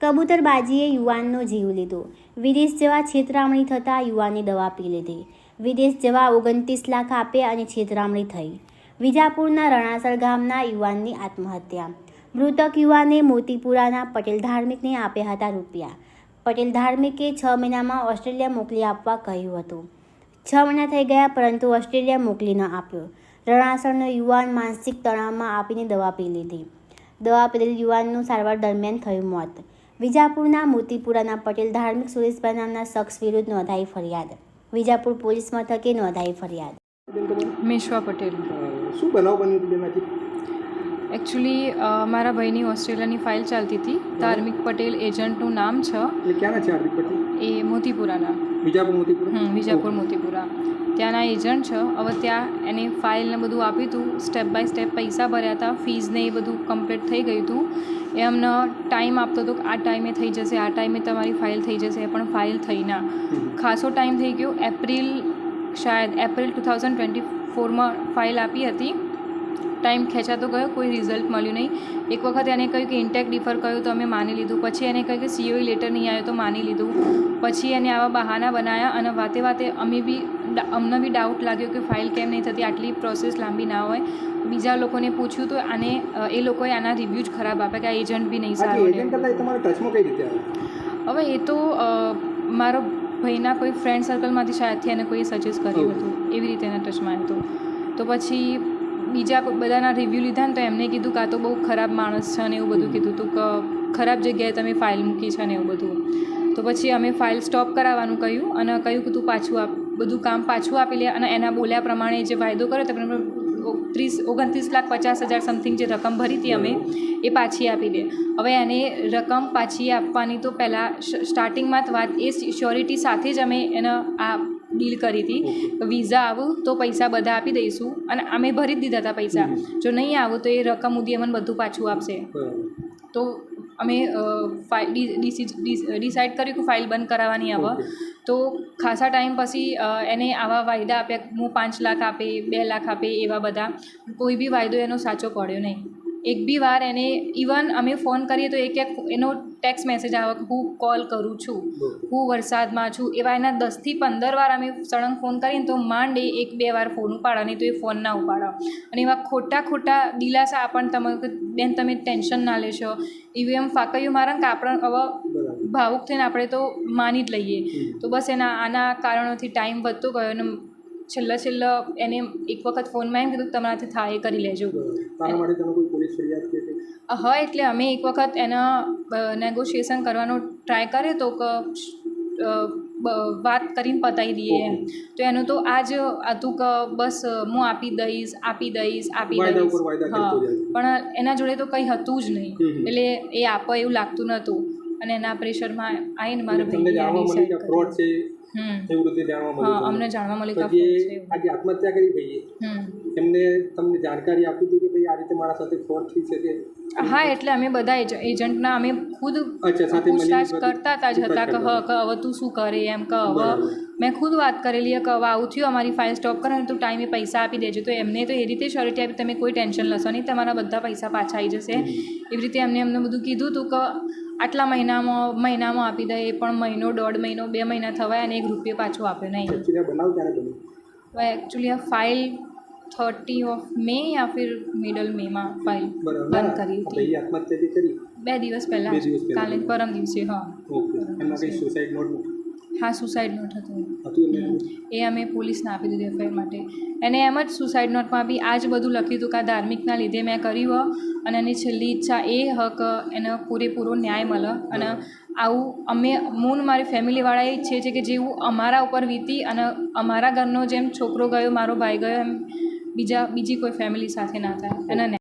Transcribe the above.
કબૂતરબાજીએ યુવાનનો જીવ લીધો. વિદેશ જવા છેતરામણી થતાં યુવાને દવા પી લીધી. વિદેશ જવા ઓગણત્રીસ લાખ આપે અને છેતરામણી થઈ. વિજાપુરના રણાસર ગામના યુવાનની આત્મહત્યા. મૃતક યુવાને મોતીપુરાના પટેલ ધાર્મિકને આપ્યા હતા રૂપિયા. પટેલ ધાર્મિકે છ મહિનામાં ઓસ્ટ્રેલિયા મોકલી આપવા કહ્યું હતું. છ મહિના થઈ ગયા પરંતુ ઓસ્ટ્રેલિયા મોકલી ન આપ્યો. રણાસરનો યુવાન માનસિક તણાવમાં આપીને દવા પી લીધી. દવા પીધેલ યુવાનનું સારવાર દરમિયાન થયું મોત. વિજાપુરના મોતીપુરાના પટેલ ધાર્મિક સુરેશભાઈ નામના શખ્સ વિરુદ્ધ નોંધાઈ ફરિયાદ. વિજાપુર પોલીસ મથકે નોંધાઈ ફરિયાદ. મેશ્વા પટેલ. શું બનાવ બન્યું એકચ્યુઅલી મારા ભાઈની ઓસ્ટ્રેલિયાની ફાઇલ ચાલતી હતી. ધાર્મિક પટેલ એજન્ટનું નામ છે. એટલે ક્યાંના છે હાર્દિક પટેલ? એ મોતીપુરાના. વિજાપુર મોતીપુરા? વિજાપુર મોતીપુરા. ત્યાંના એજન્ટ છે. હવે ત્યાં એને ફાઇલ ને બધું આપ્યું હતું. સ્ટેપ બાય સ્ટેપ પૈસા ભર્યા હતા. ફીઝ ને એ બધું કમ્પ્લીટ થઈ ગયું હતું. એ અમને ટાઈમ આપતો હતો કે આ ટાઈમે થઈ જશે આ ટાઈમે તમારી ફાઇલ થઈ જશે પણ ફાઇલ થઈ ના. ખાસો ટાઈમ થઈ ગયો. એપ્રિલ શાયદ એપ્રિલ ટુ થાઉઝન્ડ ટ્વેન્ટી ફોરમાં ફાઇલ આપી હતી. ટાઈમ ખેંચાતો ગયો કોઈ રિઝલ્ટ મળ્યું નહીં. એક વખત એને કહ્યું કે ઇન્ટેક ડિફર કહ્યું તો અમે માની લીધું. પછી એને કહ્યું કે સીઓઈ લેટર નહીં આવ્યો તો માની લીધું. પછી એને આવા બહાના બનાવ્યા અને વાતે વાતે અમે બી અમને બી ડાઉટ લાગ્યો કે ફાઇલ કેમ નહીં થતી આટલી પ્રોસેસ લાંબી ના હોય. બીજા લોકોને પૂછ્યું તો આને એ લોકોએ આના રિવ્યૂ જ ખરાબ આપ્યા કે આ એજન્ટ બી નહીં સારો હવે એ તો મારો ભાઈના કોઈ ફ્રેન્ડ સર્કલમાંથી શાયદથી એને કોઈ સજેસ્ટ કર્યું હતું. એવી રીતે એના ટચમાં આવ્યો હતો. તો પછી બીજા બધાના રિવ્યૂ લીધા ને તો એમને કીધું કાં તો બહુ ખરાબ માણસ છે ને એવું બધું કીધું હતું કે ખરાબ જગ્યાએ તમે ફાઇલ મૂકી છે ને એવું બધું. તો પછી અમે ફાઇલ સ્ટોપ કરાવવાનું કહ્યું અને કહ્યું કે તું પાછું આપ બધું કામ પાછું આપી લે અને એના બોલ્યા પ્રમાણે જે વાયદો કર્યો તો ત્રીસ ઓગણત્રીસ લાખ પચાસ હજાર સમથિંગ જે રકમ ભરી હતી અમે એ પાછી આપી દે. હવે એને રકમ પાછી આપવાની તો પહેલાં સ્ટાર્ટિંગમાં જ વાત એ શ્યોરિટી સાથે જ અમે એને આ ડીલ કરી હતી. વિઝા આવું તો પૈસા બધા આપી દઈશું. અને અમે ભરી જ દીધા હતા પૈસા. જો નહીં આવું તો એ રકમ ઉધી અમને બધું પાછું આપશે. તો અમે ડિસાઇડ કર્યું કે ફાઇલ બંધ કરાવવાની આવે તો ખાસા ટાઈમ પછી એને આવા વાયદા આપ્યા હું પાંચ લાખ આપે બે લાખ આપે એવા બધા. કોઈ બી વાયદો એનો સાચો પડ્યો નહીં. એક બી વાર એને ઇવન અમે ફોન કરીએ તો એક એક એનો ટેક્સ મેસેજ આવે હું કોલ કરું છું હું વરસાદમાં છું એવા એના દસથી પંદર વાર અમે સળંગ ફોન કરીને તો માંડે એક બે વાર ફોન ઉપાડો નહીં તો એ ફોન ના ઉપાડો. અને એવા ખોટા ખોટા દિલાસા આપણને તમે બેન તમે ટેન્શન ના લેશો. એવી એમ ફાકયું મારા ને કે આપણે હવે ભાવુક થઈને આપણે તો માની જ લઈએ. તો બસ એના આના કારણોથી ટાઈમ વધતો ગયો અને છેલ્લા છેલ્લા એને એક વખત ફોનમાં એમ કીધું તમારાથી થાય એ કરી લેજો? હા એટલે અમે એક વખત એના નેગોશિએશન કરવાનો ટ્રાય કર્યો તો કે વાત કરીને પતાવી દઈએ એમ. તો એનું તો આ જ હતું કે બસ હું આપી દઈશ આપી દઈશ આપી દઈશ. હા પણ એના જોડે તો કંઈ હતું જ નહીં. એટલે એ આપો એવું લાગતું નહોતું. અને એના પ્રેશરમાં આવીને મારો ફ્રોડ છે એવું રીતે જાણવા મળ્યું અમને જાણવા એવું. આજે આત્મહત્યા કરી ભાઈએ એમને તમને જાણકારી આપી હતી કે ભાઈ આ રીતે મારા સાથે ફ્રોડ થઈ શકે હા એટલે અમે બધા એજ- એજન્ટના અમે ખુદ પૂછતાછ કરતા હતા જ હતા કે હ હવે તું શું કરે એમ કે હવે મેં ખુદ વાત કરેલી કે હવે આવું થયું અમારી ફાઇલ સ્ટોપ કરો ને તું ટાઈમે પૈસા આપી દેજો. તો એમને તો એ રીતે શ્યોરિટી આપી તમે કોઈ ટેન્શન લેશો નહીં તમારા બધા પૈસા પાછા આવી જશે. એવી રીતે એમને એમને બધું કીધું હતું કે આટલા મહિનામાં મહિનામાં આપી દે એ પણ મહિનો દોઢ મહિનો બે મહિના થવાય અને એક રૂપિયો પાછો આપ્યો નહીં. એકચ્યુઅલી આ ફાઇલ થર્ટી ઓફ મે યા ફિર મિડલ મેમાં ફાઇલ બંધ કરી હતી. આત્મહત્યા કરી? બે દિવસ પહેલાં. કાલે પરમ દિવસે હા. સુસાઇડ નોટ હા સુસાઇડ નોટ હતો. એ અમે પોલીસને આપી દીધી એફઆઈઆર માટે. એને એમ જ સુસાઇડ નોટમાં બી આ જ બધું લખ્યું હતું કે આ ધાર્મિકના લીધે મેં કર્યું અને એની છેલ્લી ઈચ્છા એ હ કે એને પૂરેપૂરો ન્યાય મળે. અને આવું અમે હું મારી ફેમિલીવાળા એ છે કે જેવું અમારા ઉપર વીતી અને અમારા ઘરનો જેમ છોકરો ગયો મારો ભાઈ ગયો એમ બીજા બીજી કોઈ ફેમિલી સાથે ના થાય. અને